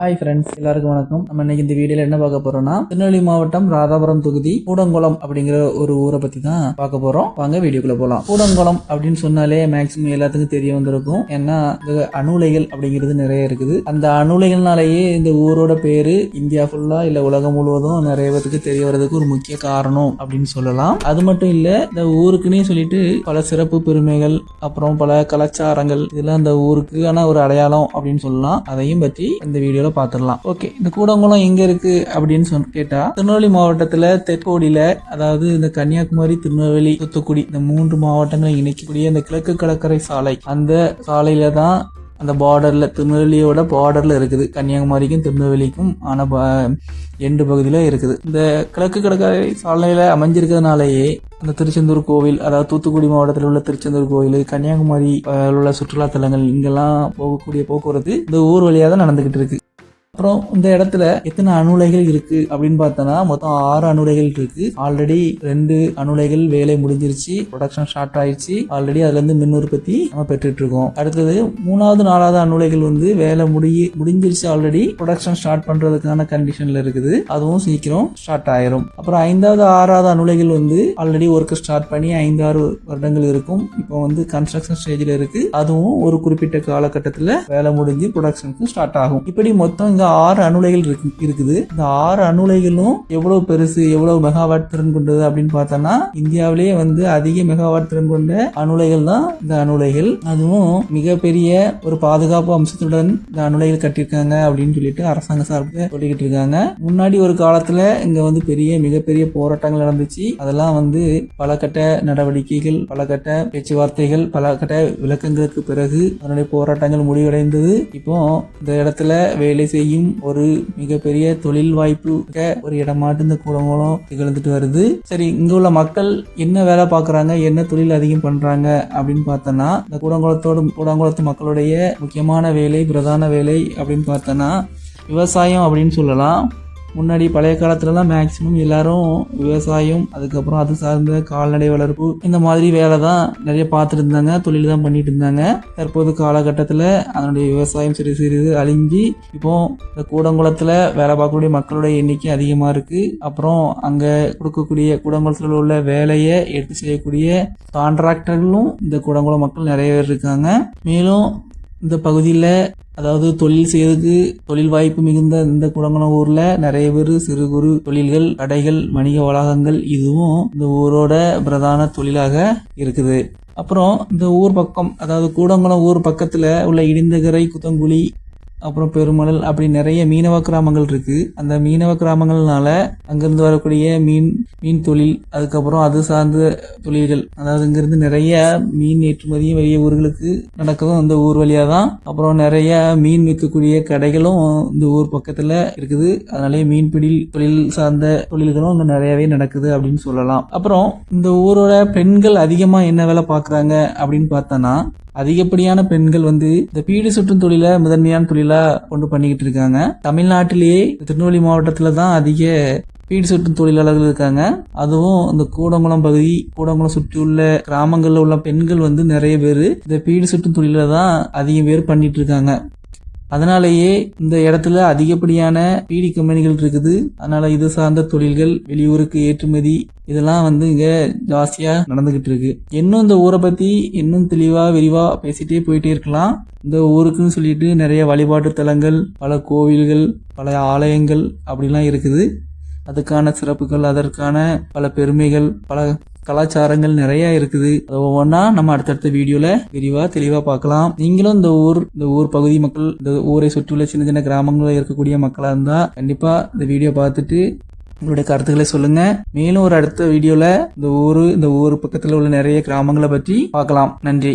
Hi friends எல்லாருக்கும் வணக்கம். நம்ம இன்னைக்கு இந்த வீடியோல என்ன பார்க்க போறோம்னா திருநெல்வேலி மாவட்டம் ராதாபுரம் தொகுதி கூடங்குளம் அப்படிங்கிற ஒரு ஊரை பத்தி தான் பார்க்க போறோம். வாங்க வீடியோக்குள்ள போலாம். கூடங்குளம் அப்படின்னு சொன்னாலே மேக்சிமம் எல்லாத்துக்கும் தெரிய வந்திருக்கும். ஏன்னா அணுலைகள் அப்படிங்கிறது நிறைய இருக்குது. அந்த அணுலைகள்னாலேயே இந்த ஊரோட பேரு இந்தியா ஃபுல்லா இல்ல உலகம் முழுவதும் நிறைய பேருக்கு தெரிய வர்றதுக்கு ஒரு முக்கிய காரணம் அப்படின்னு சொல்லலாம். அது மட்டும் இல்ல இந்த ஊருக்குன்னே சொல்லிட்டு பல சிறப்பு பெருமைகள் அப்புறம் பல கலாச்சாரங்கள் இதெல்லாம் அந்த ஊருக்கு ஆனா ஒரு அடையாளம் அப்படின்னு சொல்லலாம். அதையும் பற்றி இந்த வீடியோல பார்த்துடலாம். ஓகே இந்த கூடங்குளம் எங்க இருக்கு அப்படின்னு சொல் கேட்டா திருநெல்வேலி மாவட்டத்துல தெற்கோடியில அதாவது இந்த கன்னியாகுமரி திருநெல்வேலி தூத்துக்குடி இந்த மூன்று மாவட்டங்களை இணைக்கக்கூடிய இந்த கிழக்கு கடற்கரை சாலை. அந்த சாலையில தான் அந்த பார்டரில் திருநெல்வேலியோட பார்டரில் இருக்குது. கன்னியாகுமரிக்கும் திருநெல்வேலிக்கும் ஆன எண்டு பகுதியில் இருக்குது. இந்த கிழக்கு கடற்கரை சாலையில் அமைஞ்சிருக்கிறதுனாலேயே அந்த திருச்செந்தூர் கோவில் அதாவது தூத்துக்குடி மாவட்டத்தில் உள்ள திருச்செந்தூர் கோவில் கன்னியாகுமரி உள்ள சுற்றுலா தலங்கள் இங்கெல்லாம் போகக்கூடிய போக்குவரத்து இந்த ஊர் வழியாக தான் நடந்துகிட்டு இருக்கு. அப்புறம் இந்த இடத்துல எத்தனை அணுலைகள் இருக்கு அப்படின்னு பார்த்தோன்னா மொத்தம் ஆறு அணுலைகள் இருக்கு. ஆல்ரெடி ரெண்டு அணுலைகள் வேலை முடிஞ்சிருச்சு. ப்ரொடக்ஷன் ஸ்டார்ட் ஆயிடுச்சு. ஆல்ரெடி அதுல இருந்து மின் உற்பத்தி நம்ம பெற்றுட்டு இருக்கோம். அடுத்தது மூணாவது நாலாவது அணுலைகள் வந்து வேலை முடிய முடிஞ்சிருச்சு ஆல்ரெடி ப்ரொடக்ஷன் ஸ்டார்ட் பண்றதுக்கான கண்டிஷன்ல இருக்குது. அதுவும் சீக்கிரம் ஸ்டார்ட் ஆயிரும். அப்புறம் ஐந்தாவது ஆறாவது அணுலைகள் வந்து ஆல்ரெடி ஒர்க் ஸ்டார்ட் பண்ணி ஐந்தாறு வருடங்கள் இருக்கும். இப்போ வந்து கன்ஸ்ட்ரக்ஷன் ஸ்டேஜில் இருக்கு. அதுவும் ஒரு குறிப்பிட்ட காலகட்டத்தில் வேலை முடிஞ்சு ப்ரொடக்ஷனுக்கு ஸ்டார்ட் ஆகும். இப்படி மொத்தம் இங்க ஆறு அணுலைகள் இருக்கு இருக்குது. இந்த ஆறு அணுலைகளும் எவ்வளவு பெருசு எவ்வளவு மெகாவாட் திறன் கொண்டது அப்படின்னு பார்த்தோம்னா இந்தியாவிலேயே வந்து அதிக மெகாவாட் திறன் கொண்ட அணுலைகள் தான் இந்த அணுலைகள். அதுவும் மிகப்பெரிய ஒரு பாதுகாப்பு அம்சத்துடன் இந்த அணுலைகள் கட்டியிருக்காங்க அப்படின்னு சொல்லிட்டு அரசாங்க சார்பில் சொல்லிக்கிட்டு இருக்காங்க. முன்னாடி ஒரு காலத்துல இங்க வந்து பெரிய மிகப்பெரிய போராட்டங்கள் நடந்துச்சு. அதெல்லாம் வந்து பல கட்ட நடவடிக்கைகள் பல கட்ட பேச்சுவார்த்தைகள் பல கட்ட விளக்கங்களுக்கு பிறகு அதனுடைய போராட்டங்கள் முடிவடைந்தது. இப்போ இந்த இடத்துல வேலை செய்யும் ஒரு மிகப்பெரிய தொழில் வாய்ப்பு ஒரு இடமாட்டு இந்த கூடங்குளம் திகழ்ந்துட்டு வருது. சரி இங்க உள்ள மக்கள் என்ன வேலை பார்க்குறாங்க? என்ன தொழில் அதிகம் பண்றாங்க? அப்படின்னு பார்த்தோன்னா இந்த கூடங்குளத்தோட கூடங்குளத்து மக்களுடைய முக்கியமான வேலை பிரதான வேலை அப்படின்னு பார்த்தோன்னா விவசாயம் அப்படின்னு சொல்லலாம். முன்னாடி பழைய காலத்துலலாம் மேக்ஸிமம் எல்லாரும் விவசாயம் அதுக்கப்புறம் அது சார்ந்த கால்நடை வளர்ப்பு இந்த மாதிரி வேலை தான் நிறைய பார்த்துட்டு இருந்தாங்க தொழில் தான் பண்ணிட்டு இருந்தாங்க தற்போது காலகட்டத்தில் அதனுடைய விவசாயம் சிறு சிறிது அழிஞ்சு இப்போ இந்த கூடங்குளத்தில் வேலை பார்க்கக்கூடிய மக்களுடைய எண்ணிக்கை அதிகமாக இருக்கு. அப்புறம் அங்கே கொடுக்கக்கூடிய கூடங்குளத்தில் உள்ள வேலையை எடுத்து செய்யக்கூடிய கான்ட்ராக்டர்களும் இந்த கூடங்குளம் மக்கள் நிறைய பேர் இருக்காங்க. மேலும் இந்த பகுதியில் அதாவது தொழில் செய்யறதுக்கு தொழில் வாய்ப்பு மிகுந்த இந்த குடங்கனூர்ல நிறைய பேர் சிறு குறு தொழில்கள் கடைகள் வணிக வளாகங்கள் இதுவும் இந்த ஊரோட பிரதான தொழிலாக இருக்குது. அப்புறம் இந்த ஊர் பக்கம் அதாவது கூடங்குளம் ஊர் பக்கத்தில் உள்ள இடிந்தகரை குத்தங்குழி அப்புறம் பெருமணல் அப்படி நிறைய மீனவ கிராமங்கள் இருக்கு. அந்த மீனவ கிராமங்கள்னால அங்கிருந்து வரக்கூடிய மீன் மீன் தொழில் அதுக்கப்புறம் அது சார்ந்த தொழில்கள். அதாவது இங்கிருந்து நிறைய மீன் ஏற்றுமதியும் வெளிய ஊர்களுக்கு நடக்கிறதும் அந்த ஊர் வழியா தான் அப்புறம் நிறைய மீன் விற்கக்கூடிய கடைகளும் இந்த ஊர் பக்கத்துல இருக்குது. அதனாலே மீன்பிடி தொழில் சார்ந்த தொழில்களும் இங்கே நிறையவே நடக்குது அப்படின்னு சொல்லலாம். அப்புறம் இந்த ஊரோட பெண்கள் அதிகமா என்ன வேலை பார்க்குறாங்க அப்படின்னு பார்த்தோன்னா அதிகப்படியான பெண்கள் வந்து இந்த பீடு சுற்றும் தொழிலை முதன்மையான தொழிலா கொண்டு பண்ணிக்கிட்டு இருக்காங்க. தமிழ்நாட்டிலேயே திருநெல்வேலி மாவட்டத்துல தான் அதிக பீடி சுற்றும் தொழிலாளர்கள் இருக்காங்க. அதுவும் இந்த கூடங்குளம் பகுதி கூடங்குளம் சுற்றியுள்ள கிராமங்களில் உள்ள பெண்கள் வந்து நிறைய பேர் இந்த பீடி சுற்றும் தொழில தான் அதிகம் பேர் பண்ணிட்டு இருக்காங்க அதனாலேயே இந்த இடத்துல அதிகப்படியான பீடி கம்பெனிகள் இருக்குது. அதனால இது சார்ந்த தொழில்கள் வெளியூருக்கு ஏற்றுமதி இதெல்லாம் வந்து இங்க ஜாஸ்தியா நடந்துகிட்டு இருக்கு இன்னும் இந்த ஊரை பத்தி இன்னும் தெளிவா விரிவா பேசிட்டே போயிட்டே இருக்கலாம். இந்த ஊருக்குன்னு சொல்லிட்டு நிறைய வழிபாட்டு தலங்கள் பல கோவில்கள் பல ஆலயங்கள் அப்படிலாம் இருக்குது. அதுக்கான சிறப்புகள் அதற்கான பல பெருமைகள் பல கலாச்சாரங்கள் நிறைய இருக்குது. அது ஒவ்வொன்றா நம்ம அடுத்தடுத்த வீடியோல விரிவா தெளிவா பார்க்கலாம். நீங்களும் இந்த ஊர் இந்த ஊர் பகுதி மக்கள் இந்த ஊரை சுற்றியுள்ள சின்ன சின்ன கிராமங்களில் இருக்கக்கூடிய மக்களா இருந்தா கண்டிப்பா இந்த வீடியோ பார்த்துட்டு உங்களுடைய கருத்துக்களை சொல்லுங்க. மேலும் ஒரு அடுத்த வீடியோல இந்த ஊரு இந்த ஊர் பக்கத்துல உள்ள நிறைய கிராமங்களை பற்றி பார்க்கலாம். நன்றி.